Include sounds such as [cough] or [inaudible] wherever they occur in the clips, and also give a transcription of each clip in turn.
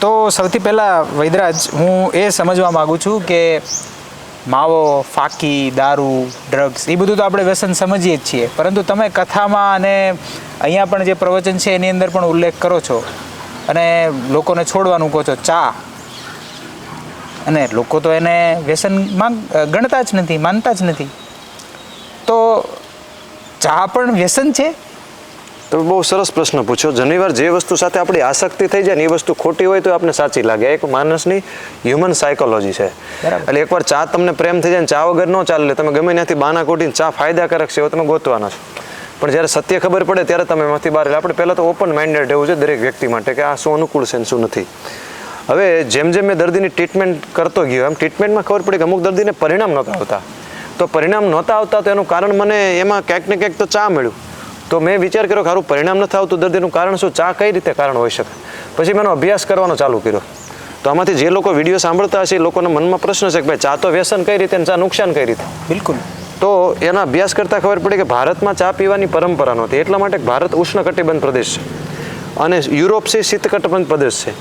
તો સૌથી પહેલાં વૈદરાજ, હું એ સમજવા માગું છું કે માવો, ફાકી, દારૂ ડ્રગ્સ એ બધું તો આપણે વ્યસન સમજીએ જ છીએ. પરંતુ તમે કથામાં અને અહીંયા પણ જે પ્રવચન છે એની અંદર પણ ઉલ્લેખ કરો છો અને લોકોને છોડવાનું કહો છો, ચા. અને લોકો તો એને વ્યસન માંગ, ગણતા જ નથી, માનતા જ નથી. તો ચા પણ વ્યસન છે? તમે બહુ સરસ પ્રશ્ન પૂછ્યો ઘણીવાર જે વસ્તુ સાથે આપણી આસક્તિ થઈ જાય ને એ વસ્તુ ખોટી હોય તો આપણને સાચી લાગે. એક માણસની હ્યુમન સાયકોલોજી છે. એટલે એકવાર ચા તમને પ્રેમ થઈ જાય ને ચા વગર ન ચાલે તમે ગમે ત્યાંથી બાના કોટીને ચા ફાયદાકારક છે એવો તમે ગોતવાના છો. પણ જ્યારે સત્ય ખબર પડે ત્યારે તમે એમાંથી બહાર એટલે આપણે પહેલાં તો ઓપન માઇન્ડેડ રહેવું છે દરેક વ્યક્તિ માટે કે આ શું અનુકૂળ છે ને શું નથી. હવે જેમ જેમ મેં દર્દીની ટ્રીટમેન્ટ કરતો ગયો એમ ટ્રીટમેન્ટમાં ખબર પડી કે અમુક દર્દીને પરિણામ નહોતા આવતા. તો પરિણામ નહોતા આવતા તો એનું કારણ મને એમાં ક્યાંક ને ક્યાંક તો ચા મળ્યું. તો મેં વિચાર કર્યો કે સારું પરિણામ નથી આવતું દર્દીનું કારણ શું? ચા કઈ રીતે કારણ હોઈ શકે? પછી મેં એનો અભ્યાસ કરવાનો ચાલુ કર્યો. તો આમાંથી જે લોકો વીડિયો સાંભળતા હશે એ લોકોના મનમાં પ્રશ્ન છે કે ભાઈ ચા તો વ્યસન કઈ રીતે ચા નુકસાન કઈ રીતે? બિલકુલ. તો એના અભ્યાસ કરતાં ખબર પડી કે ભારતમાં ચા પીવાની પરંપરા નહોતી. એટલા માટે ભારત ઉષ્ણકટિબંધ પ્રદેશ છે. અને યુરોપ છે શીતકટિબંધ પ્રદેશ છે.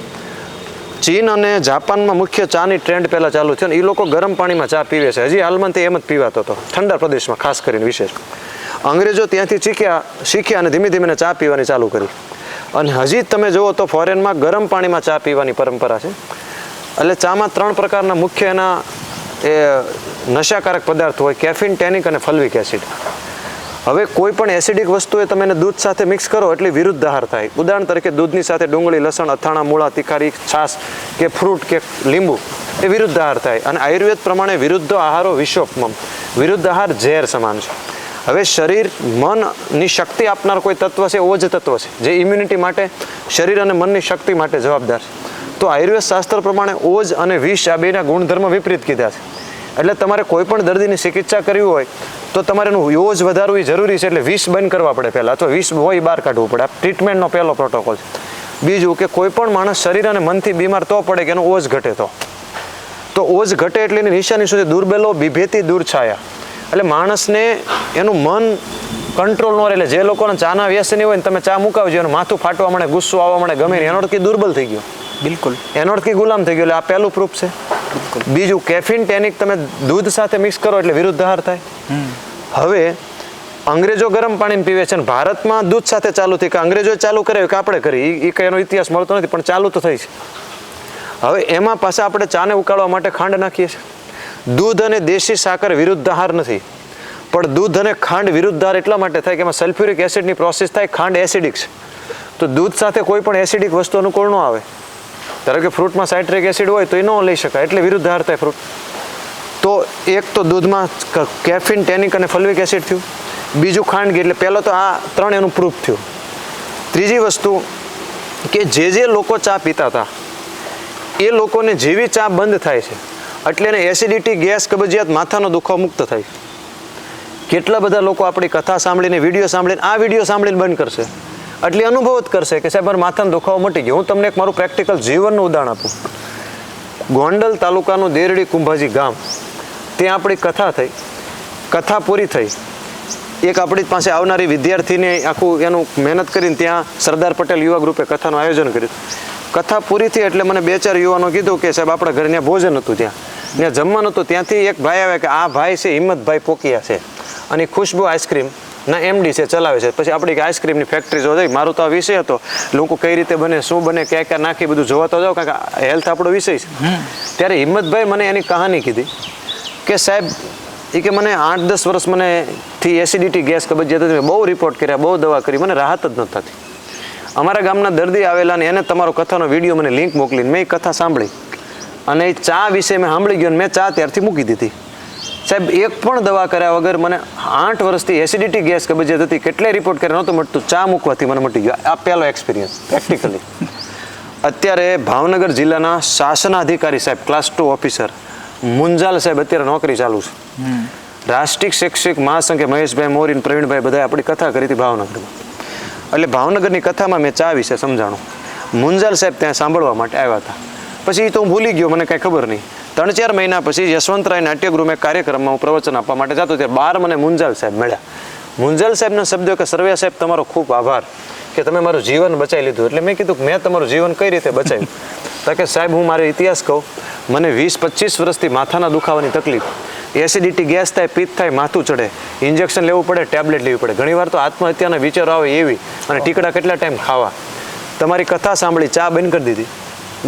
ચીન અને જાપાનમાં મુખ્ય ચાની ટ્રેન્ડ પહેલાં ચાલુ છે અને એ લોકો ગરમ પાણીમાં ચા પીવે છે. હજી હાલમાં તે એમ જ પીવાતો હતો. ઠંડા પ્રદેશમાં ખાસ કરીને વિશેષ. અંગ્રેજો ત્યાંથી શીખ્યા શીખ્યા અને ધીમે ધીમે ચા પીવાની ચાલુ કરી. અને હજી તમે જુઓ તો ફોરેનમાં ગરમ પાણીમાં ચા પીવાની પરંપરા છે. એટલે ચામાં ત્રણ પ્રકારના મુખ્ય એના એ નશાકારક પદાર્થ હોય, કેફિન, ટેનિક અને ફલ્વિક એસિડ. હવે કોઈ પણ એસિડિક એ તમે દૂધ સાથે મિક્સ કરો એટલે વિરુદ્ધ આહાર થાય. ઉદાહરણ તરીકે દૂધની સાથે ડુંગળી, લસણ, અથાણા, મૂળા, તિખારી, છાશ કે ફ્રૂટ કે લીંબુ એ વિરુદ્ધ આહાર થાય. અને આયુર્વેદ પ્રમાણે વિરુદ્ધ આહારો વિષોપમમ વિરુદ્ધ આહાર ઝેર સમાન છે. હવે શરીર મનની શક્તિ આપનાર કોઈ તત્વ છે ઓજ તત્વ છે, જે ઇમ્યુનિટી માટે, શરીર અને મનની શક્તિ માટે જવાબદાર છે. તો આયુર્વેદ શાસ્ત્ર પ્રમાણે ઓજ અને વિષ આ બેના ગુણધર્મ વિપરીત કીધા છે. એટલે તમારે કોઈ પણ દર્દીની ચિકિત્સા કરવી હોય, તો તમારે એનું યોજ વધારવું જરૂરી છે, એટલે વિષ બંધ કરવા પડે પહેલાં, અથવા વિષ હોય બહાર કાઢવું પડે. આ ટ્રીટમેન્ટનો પહેલો પ્રોટોકોલ છે. બીજું કે કોઈ પણ માણસ શરીર અને મનથી બીમાર તો પડે કે એનો ઓજ ઘટે તો. તો ઓજ ઘટે એટલે એની નિશાની છે દુર્બેલો બિભેતી દૂરછાયા. એટલે માણસને એનું મન કંટ્રોલ ન રહે એટલે જે લોકોને ચાના વ્યસની હોય ને તમે ચા મુકાવજો એનું માથું ફાટવા મળે ગુસ્સો આવવા મળે ગમે એનો. અર્થ દુર્બલ થઈ ગયો. બિલકુલ. એનો અર્થ ગુલામ થઈ ગયો. એટલે આ પહેલું પ્રૂફ છે. બીજું કેફિન ટેનિક તમે દૂધ સાથે મિક્સ કરો એટલે વિરુદ્ધ આહાર થાય. હવે અંગ્રેજો ગરમ પાણી પીવે છે અને ભારતમાં દૂધ સાથે ચાલુ થઈ કે અંગ્રેજો ચાલુ કરે કે આપણે કરી એ કઈ એનો ઇતિહાસ મળતો નથી પણ ચાલુ તો થઈ છે. હવે એમાં પાછા આપણે ચાને ઉકાળવા માટે ખાંડ નાખીએ છીએ. દૂધ અને દેશી સાકર વિરુદ્ધ આહાર નથી. પણ દૂધ અને ખાંડ વિરુદ્ધ આહાર એટલા માટે થાય કે એમાં સલ્ફ્યુરિક એસિડની પ્રોસેસ થાય, ખાંડ એસિડિક છે. તો દૂધ સાથે કોઈ પણ એસિડિક વસ્તુ અનુકૂળ ન આવે. ધારો કે ફ્રૂટમાં સાઇટ્રિક એસિડ હોય તો એ ન લઈ શકાય, એટલે વિરુદ્ધ આહાર થાય ફ્રૂટ તો એક તો દૂધમાં કેફિન ટેનિક અને ફલ્વિક એસિડ થયું. બીજું ખાંડગી એટલે પહેલો તો આ ત્રણ એનું પ્રૂફ થયું. ત્રીજી વસ્તુ કે જે જે લોકો ચા પીતા હતા, એ લોકોને જેવી ચા બંધ થાય છે એટલે એને એસિડિટી ગેસ કબજિયાત માથાનો દુખાવો મુક્ત થાય. કેટલા બધા લોકો આપણી કથા સાંભળીને વીડિયો સાંભળીને, આ વીડિયો સાંભળીને બંધ કરશે. એટલે અનુભવ જ કરશે કે સાહેબ, મારા માથાનો દુખાવો મટી ગયો. હું તમને એક મારું પ્રેક્ટિકલ જીવનનું ઉદાહરણ આપું. ગોંડલ તાલુકાનું દેરડી કુંભાજી ગામ. ત્યાં આપણી કથા થઈ. કથા પૂરી થઈ. એક આપણી પાસે આવનારી વિદ્યાર્થીને આખું એનું મહેનત કરીને ત્યાં સરદાર પટેલ યુવા ગ્રુપે કથાનું આયોજન કર્યું. કથા પૂરી થઈ એટલે મને બે ચાર યુવાનો કીધું કે સાહેબ આપણા ઘરે ત્યાં ભોજન હતું ત્યાં. ત્યાં જમવાનું હતું. ત્યાંથી એક ભાઈ આવે કે આ ભાઈ છે હિંમતભાઈ પોકિયા છે. અને ખુશ્બુ આઈસ્ક્રીમ ના એમડી છે ચલાવે છે. પછી આપણી આઈસ્ક્રીમની ફેક્ટરી જોવા જાય મારો તો આ વિષય હતો. લોકો કઈ રીતે બને શું બને ક્યાં ક્યાં નાખી બધું જોવા તો જાઓ કારણ કે હેલ્થ આપણો વિષય છે. ત્યારે હિંમતભાઈ મને એની કહાની કીધી કે સાહેબ એ કે મને આઠ દસ વર્ષ મને થી એસિડિટી ગેસ કબજિયાત બહુ રિપોર્ટ કર્યા બહુ દવા કરી. મને રાહત જ નથી થતી. અમારા ગામના દર્દી આવેલા ને એને તમારો કથાનો વીડિયો મને લિંક મોકલીને મેં એ કથા સાંભળી. અને એ ચા વિશે મેં સાંભળી ગયો અને મેં ચા ત્યારથી મૂકી દીધી. સાહેબ એક પણ દવા કર્યા વગર મને આઠ વર્ષથી એસિડિટી ગેસ કબજિયાત હતી કેટલાય રિપોર્ટ કર્યા નહોતું મટતું ચા મૂકવાથી મને મટી ગયો. આ પહેલો એક્સપિરિયન્સ પ્રેક્ટિકલી અત્યારે ભાવનગર જિલ્લાના શાસનાધિકારી સાહેબ ક્લાસ ટુ ઓફિસર મુંજાલ સાહેબ અત્યારે નોકરી ચાલુ છે. રાષ્ટ્રીય શૈક્ષિક મહાસંઘે મહેશભાઈ મોરીન પ્રવીણભાઈ બધાએ આપણી કથા કરી હતી ભાવનગરમાં. એટલે ભાવનગરની કથામાં મેં ચા વિશે સમજાણું. મુંજાલ સાહેબ ત્યાં સાંભળવા માટે આવ્યા હતા. પછી તો હું ભૂલી ગયો, મને કાંઈ ખબર નહીં. ત્રણ ચાર મહિના પછી યશવંતરાય નાટ્યગૃહમાં એક કાર્યક્રમમાં હું પ્રવચન આપવા માટે જતો ત્યારે બાર મને મુંજાલ સાહેબ મળ્યા. મુંજાલ સાહેબના શબ્દો કે સર્વે સાહેબ તમારો ખૂબ આભાર કે તમે મારું જીવન બચાવી લીધું. એટલે મેં કીધું મેં તમારું જીવન કઈ રીતે બચાવ્યું? તો કે સાહેબ, હું મારો ઇતિહાસ કહું. મને વીસ પચીસ વર્ષથી માથાના દુખાવાની તકલીફ. એસિડિટી ગેસ થાય, પિત્ત થાય, માથું ચડે. ઇન્જેક્શન લેવું પડે, ટેબ્લેટ લેવી પડે. ઘણીવાર તો આત્મહત્યાના વિચારો આવે એવી અને ટીકડા કેટલા ટાઈમ ખાવા. તમારી કથા સાંભળી ચા બંધ કરી દીધી.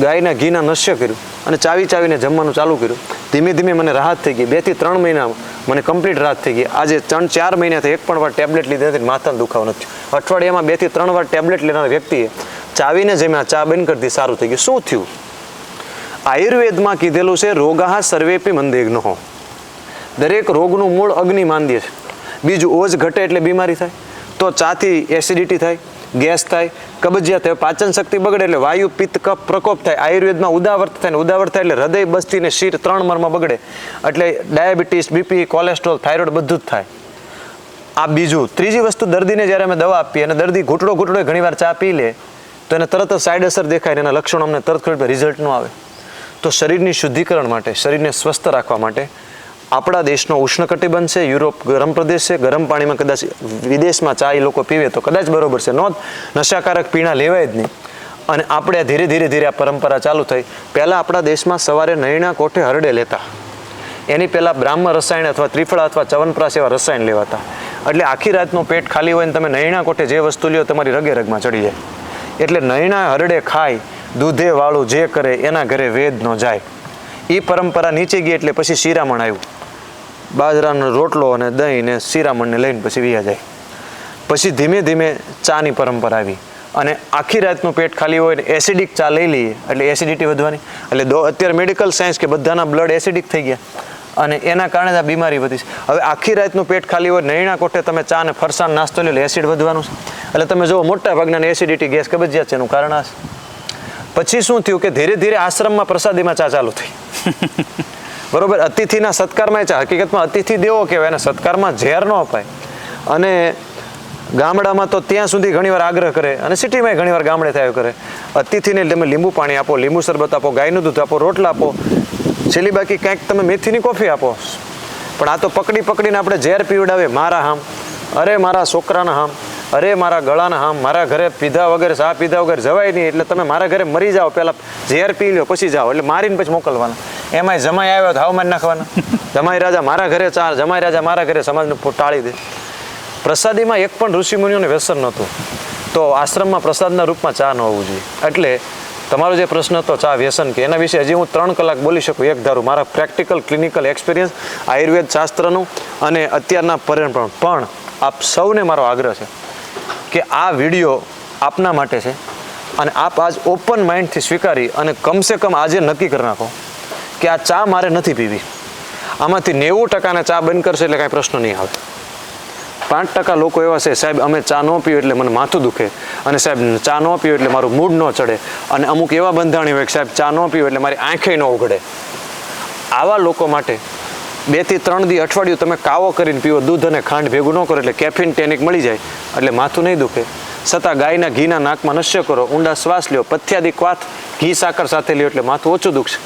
ગાયના ઘીના નશ્ય કર્યું અને ચાવી ચાવીને જમવાનું ચાલુ કર્યું. ધીમે ધીમે મને રાહત થઈ ગઈ. બેથી ત્રણ મહિના મને કમ્પ્લીટ રાહત થઈ ગઈ. આજે ત્રણ ચાર મહિનાથી એક પણ વાર ટેબ્લેટ લીધી નથી, માથાનો દુખાવો નથી. અઠવાડિયામાં બેથી ત્રણ વાર ટેબ્લેટ લેનાર વ્યક્તિએ ચાવીને જમ્યા ચા બંધ કરી દીધી. સારું થઈ ગયું. શું થયું? આયુર્વેદમાં કીધેલું છે, રોગાહ સર્વેપી મંદેગ્નો. દરેક રોગનું મૂળ અગ્નિ માનીએ છે. બીજું ઓજ ઘટે એટલે બીમારી થાય. તો ચાથી એસિડિટી થાય, ગેસ થાય, કબજિયાત થાય, પાચન શક્તિ બગડે એટલે વાયુ, પિત્ત, કફ, પ્રકોપ થાય. આયુર્વેદમાં ઉદાવર્ત થાય ને ઉદાવર્ત થાય એટલે હૃદય, બસ્તી ને શીર ત્રણ મરમાં બગડે. એટલે ડાયાબિટીસ, બીપી, કોલેસ્ટ્રોલ, થાઇરોઇડ બધું જ થાય. આ બીજું. ત્રીજી વસ્તુ, દર્દીને જ્યારે અમે દવા આપીએ અને દર્દી ઘૂંટડો ઘૂંટડો ઘણીવાર ચા પી લે, તો એને તરત જ સાઈડ અસર દેખાય એના લક્ષણો અમને તરત ખબર રિઝલ્ટ ન આવે. તો શરીરની શુદ્ધિકરણ માટે, શરીરને સ્વસ્થ રાખવા માટે આપણા દેશનો ઉષ્ણકટિબંધ છે, યુરોપ ગરમ પ્રદેશ છે, ગરમ પાણીમાં કદાચ વિદેશમાં ચા એ લોકો પીવે તો કદાચ બરોબર છે. નોંધ, નશાકારક પીણા લેવાય જ નહીં. અને આપણે ધીરે ધીરે ધીરે આ પરંપરા ચાલુ થઈ. પહેલાં આપણા દેશમાં સવારે નૈણા કોઠે હરડે લેતા. એની પહેલાં બ્રાહ્મ રસાયણ અથવા ત્રિફળા અથવા ચવનપ્રાસ એવા રસાયણ લેવાતા. એટલે આખી રાતનું પેટ ખાલી હોય ને તમે નૈણા કોઠે જે વસ્તુ લ્યો તમારી રગે રગમાં ચડી જાય. એટલે નૈણા હરડે ખાય, દૂધે વાળું જે કરે એના ઘરે વેદ ન જાય. એ પરંપરા નીચે ગઈ એટલે પછી શિરામણ આવ્યું. બાજરાનો રોટલો અને દહીં ને શિરામણને લઈને પછી વ્યા જાય. પછી ધીમે ધીમે ચાની પરંપરા આવી. અને આખી રાતનું પેટ ખાલી હોય ને એસિડિક ચા લઈ લઈએ, એટલે એસિડિટી વધવાની. એટલે દો અત્યારે મેડિકલ સાયન્સ કે બધાના બ્લડ એસિડિક થઈ ગયા. અને એના કારણે જ આ બીમારી વધી છે. હવે આખી રાતનું પેટ ખાલી હોય નૈણા કોઠે તમે ચા ને ફરસાણ નાસ્તો લે એસિડ વધવાનું છે. એટલે તમે જુઓ, મોટા ભાગના એસિડિટી ગેસ કબજિયાત છે, એનું કારણ આ છે. પછી શું થયું કે ધીરે ધીરે આશ્રમમાં પ્રસાદીમાં ચા ચાલુ થઈ. [laughs] બરોબર, અતિથિના સત્કારમાં ચા હકીકતમાં અતિથિ દેવો કહેવાય, અને સત્કારમાં ઝેર ન અપાય. અને ગામડામાં તો ત્યાં સુધી ઘણીવાર આગ્રહ કરે, અને સિટીમાં ઘણીવાર ગામડે થયો કરે. અતિથિને તમે લીંબુ પાણી આપો, લીંબુ શરબત આપો, ગાયનું દૂધ આપો, રોટલા આપો. છેલ્લી બાકી કંઈક તમે મેથીની કોફી આપો. પણ આ તો પકડી પકડીને આપણે ઝેર પીવડાવે મારા હામ, અરે મારા છોકરાના હામ, અરે મારા ગળાના હામ, મારા ઘરે પીધા વગર, સા પીધા વગર જવાય નહીં. એટલે તમે મારા ઘરે મરી જાઓ. પહેલાં ઝેર પી લો પછી જાઓ. એટલે મારીને પછી મોકલવાના. એમાંય જમાઈ આવ્યો તો હવામાન નાખવાના. જમાઈ રાજા મારા ઘરે ચાર, જમાઈ રાજા મારા ઘરે સમાજને ટાળી દે. પ્રસાદીમાં એક પણ ઋષિમુનિઓને વ્યસન નહોતું. તો આશ્રમમાં પ્રસાદના રૂપમાં ચા ન હોવું જોઈએ. એટલે તમારો જે પ્રશ્ન હતો ચા વ્યસન કે, એના વિશે હજી હું ત્રણ કલાક બોલી શકું. એક ધારું, મારા પ્રેક્ટિકલ, ક્લિનિકલ એક્સપિરિયન્સ, આયુર્વેદ શાસ્ત્રનું અને અત્યારના પરિણામ પણ આપ સૌને મારો આગ્રહ છે કે આ વીડિયો આપના માટે છે અને આપ આજ ઓપન માઇન્ડથી સ્વીકારી અને કમસે કમ આજે નક્કી કરી નાખો. કે આ ચા મારે નથી પીવી. આમાંથી નેવું ટકાને ચા બંધ કરશે એટલે કાંઈ પ્રશ્ન નહીં આવે. પાંચ ટકા લોકો એવા છે, સાહેબ, અમે ચા ન પીવું એટલે મને માથું દુખે. અને સાહેબ, ચા ન પીવું એટલે મારું મૂડ ન ચડે. અને અમુક એવા બંધાણી હોય કે, સાહેબ, ચા ન પીવું એટલે મારી આંખે ન ઉઘડે આવા લોકો માટે બેથી ત્રણ દી અઠવાડિયું તમે કાવો કરીને પીવો, દૂધ અને ખાંડ ભેગું ન કરો એટલે કેફિન, ટેનિક મળી જાય, એટલે માથું નહીં દુખે. છતાં ગાયના ઘીના નાકમાં નશ્ય કરો, ઊંડા શ્વાસ લ્યો પથ્યાદી ક્વાથ ઘી, સાકર સાથે લ્યો એટલે માથું ઓછું દુખશે.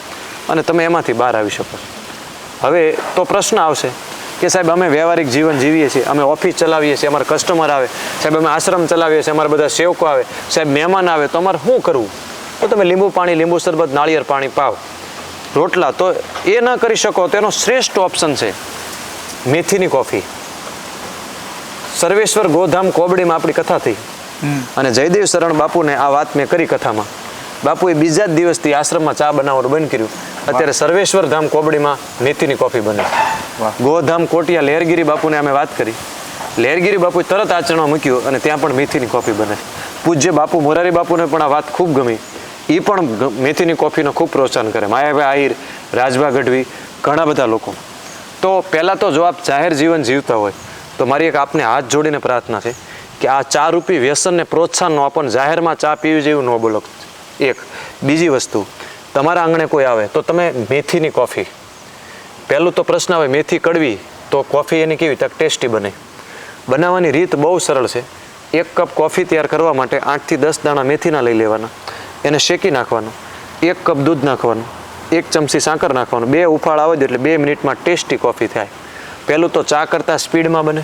અને તમે એમાંથી બહાર આવી શકો હવે તો પ્રશ્ન આવશે કે સાહેબ અમે વ્યવહારિક જીવન જીવીએ છીએ અમે ઓફિસ ચલાવીએ છીએ અમારા કસ્ટમર આવે સાહેબ અમે આશ્રમ ચલાવીએ છીએ અમારા બધા સેવકો આવે સાહેબ મહેમાન આવે તો અમારે શું કરવું? તો તમે લીંબુ પાણી લીંબુ શરબત નાળિયેર પાણી પાવ. રોટલા તો એ ન કરી શકો તો એનો શ્રેષ્ઠ ઓપ્શન છે મેથીની કોફી. સર્વેશ્વર ગોધામ કોબડીમાં આપણી કથા થઈ. અને જયદેવ શરણ બાપુને આ વાત મેં કરી કથામાં. બાપુએ બીજા જ દિવસથી આશ્રમમાં ચા બનાવવાનું બંધ કર્યું. અત્યારે સર્વેશ્વર ધામ કોબડીમાં મેથીની કોફી બને. ગોધામ કોટિયા લહેરગીરી બાપુને અમે વાત કરી. લહેરગીરી બાપુએ તરત આચરણમાં મૂક્યું અને ત્યાં પણ મેથીની કોફી બને પૂજ્ય બાપુ મોરારી બાપુને પણ આ વાત ખૂબ ગમી. એ પણ મેથીની કોફીનો ખૂબ પ્રોત્સાહન કરે. માયાભાઈ આહિર રાજભા ગઢવી ઘણા બધા લોકો. તો પહેલાં તો જો આપ જાહેર જીવન જીવતા હોય તો મારી એક આપને હાથ જોડીને પ્રાર્થના છે કે આ ચા રૂપી વ્યસનને પ્રોત્સાહન ન આપો જાહેરમાં ચા પીવી જેવું ન બોલો. એક. બીજી વસ્તુ તમારા આંગણે કોઈ આવે તો તમે મેથીની કોફી. પહેલું તો પ્રશ્ન આવે મેથી કડવી તો કોફી એની કેવી તક ટેસ્ટી બને. બનાવવાની રીત બહુ સરળ છે. એક કપ કોફી તૈયાર કરવા માટે આઠથી દસ દાણા મેથીના લઈ લેવાના. એને શેકી નાખવાનું. એક કપ દૂધ નાખવાનું. એક ચમચી સાકર નાખવાનું. બે ઉફાળ આવે એટલે બે મિનિટમાં ટેસ્ટી કોફી થાય. પહેલું તો ચા કરતાં સ્પીડમાં બને.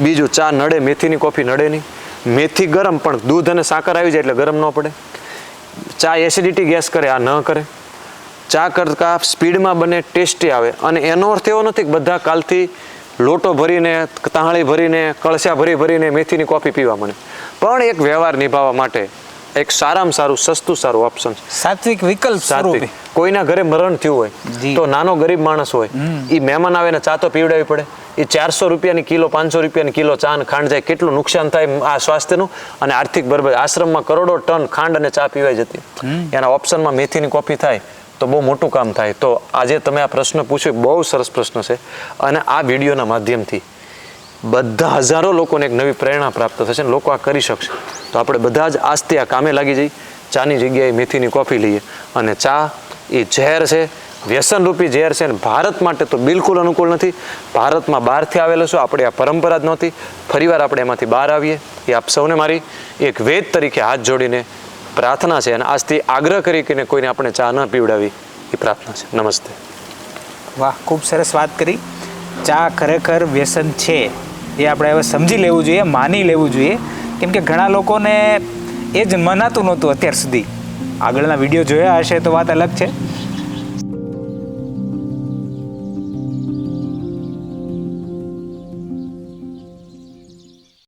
બીજું ચા નડે, મેથીની કોફી નડે નહીં. મેથી ગરમ, પણ દૂધ અને સાકર આવી જાય એટલે ગરમ ન પડે. ચા એસિડિટી ગેસ કરે આ ન કરે. ચા કરતાં સ્પીડમાં બને ટેસ્ટી આવે. અને એનો અર્થ એવો નથી કે બધા કાલથી લોટો ભરીને તાહળી ભરીને કળશા ભરી ભરીને મેથીની કોફી પીવા મળે. પણ એક વ્યવહાર નિભાવવા માટે એક સારામાં સારું સસ્તું સારું ઓપ્શન સાત્વિક વિકલ્પ સાત્વિક. કોઈના ઘરે મરણ થયું હોય તો નાનો ગરીબ માણસ હોય એ મહેમાન આવે ને ચા તો પીવડાવી પડે. એ ચારસો રૂપિયાની કિલો પાંચસો રૂપિયાની કિલો ચા અને ખાંડ જાય કેટલું નુકસાન થાય આ સ્વાસ્થ્યનું અને આર્થિક બરબાદ. આશ્રમમાં કરોડો ટન ખાંડ અને ચા પીવાઈ જતી. એના ઓપ્શનમાં મેથીની કોફી થાય તો બહુ મોટું કામ થાય. તો આજે તમે આ પ્રશ્ન પૂછ્યો બહુ સરસ પ્રશ્ન છે. અને આ વિડીયોના માધ્યમથી બધા હજારો લોકોને એક નવી પ્રેરણા પ્રાપ્ત થશે ને લોકો આ કરી શકશે. તો આપણે બધા જ આજથી આ કામે લાગી જઈ. ચાની જગ્યાએ મેથીની કોફી લઈએ. અને ચા એ ઝેર છે. વ્યસનરૂપી ઝેર છે અને ભારત માટે તો બિલકુલ અનુકૂળ નથી. ભારતમાં બહારથી આવેલો છું, આપણે આ પરંપરા જ નહોતી. ફરીવાર આપણે એમાંથી બહાર આવીએ. એ આપ સૌને મારી એક વેદ તરીકે હાથ જોડીને પ્રાર્થના છે અને આજથી આગ્રહ કરી કે કોઈને આપણે ચા ન પીવડાવી, એ પ્રાર્થના છે. નમસ્તે. વાહ, ખૂબ સરસ વાત કરી. ચા ખરેખર વ્યસન છે. એ આપણે હવે સમજી લેવું જોઈએ, માની લેવું જોઈએ. કેમ કે ઘણા લોકોને એ જ મનાતું નહોતું અત્યાર સુધી. આગળના વીડિયો જોયા હશે તો વાત અલગ છે.